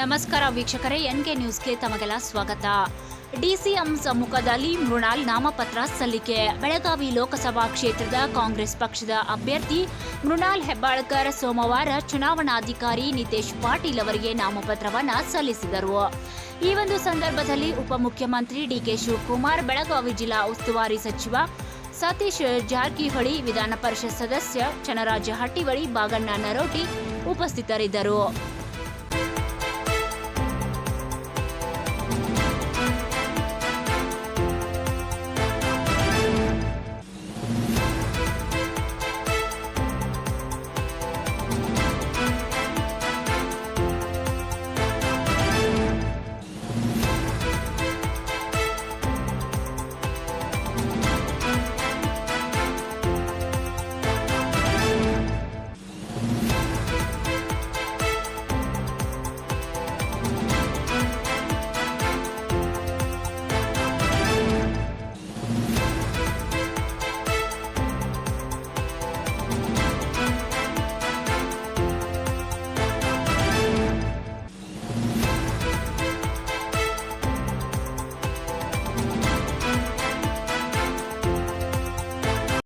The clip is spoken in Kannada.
ನಮಸ್ಕಾರ ವೀಕ್ಷಕರೇ, ಎನ್ಕೆ ನ್ಯೂಸ್ಗೆ ತಮಗೆಲ್ಲ ಸ್ವಾಗತ. ಡಿಸಿಎಂ ಸಮ್ಮುಖದಲ್ಲಿ ಮೃಣಾಲ್ ನಾಮಪತ್ರ ಸಲ್ಲಿಕೆ. ಬೆಳಗಾವಿ ಲೋಕಸಭಾ ಕ್ಷೇತ್ರದ ಕಾಂಗ್ರೆಸ್ ಪಕ್ಷದ ಅಭ್ಯರ್ಥಿ ಮೃಣಾಲ್ ಹೆಬ್ಬಾಳ್ಕರ್ ಸೋಮವಾರ ಚುನಾವಣಾಧಿಕಾರಿ ನಿತೇಶ್ ಪಾಟೀಲ್ ಅವರಿಗೆ ನಾಮಪತ್ರವನ್ನು ಸಲ್ಲಿಸಿದರು. ಈ ಒಂದು ಸಂದರ್ಭದಲ್ಲಿ ಉಪಮುಖ್ಯಮಂತ್ರಿ ಡಿಕೆ ಶಿವಕುಮಾರ್, ಬೆಳಗಾವಿ ಜಿಲ್ಲಾ ಉಸ್ತುವಾರಿ ಸಚಿವ ಸತೀಶ್ ಜಾರಕಿಹೊಳಿ, ವಿಧಾನ ಪರಿಷತ್ ಸದಸ್ಯ ಚನರಾಜ ಹಟ್ಟಿವಳಿ, ಬಾಗಣ್ಣ ನರೋಟಿ ಉಪಸ್ಥಿತರಿದ್ದರು.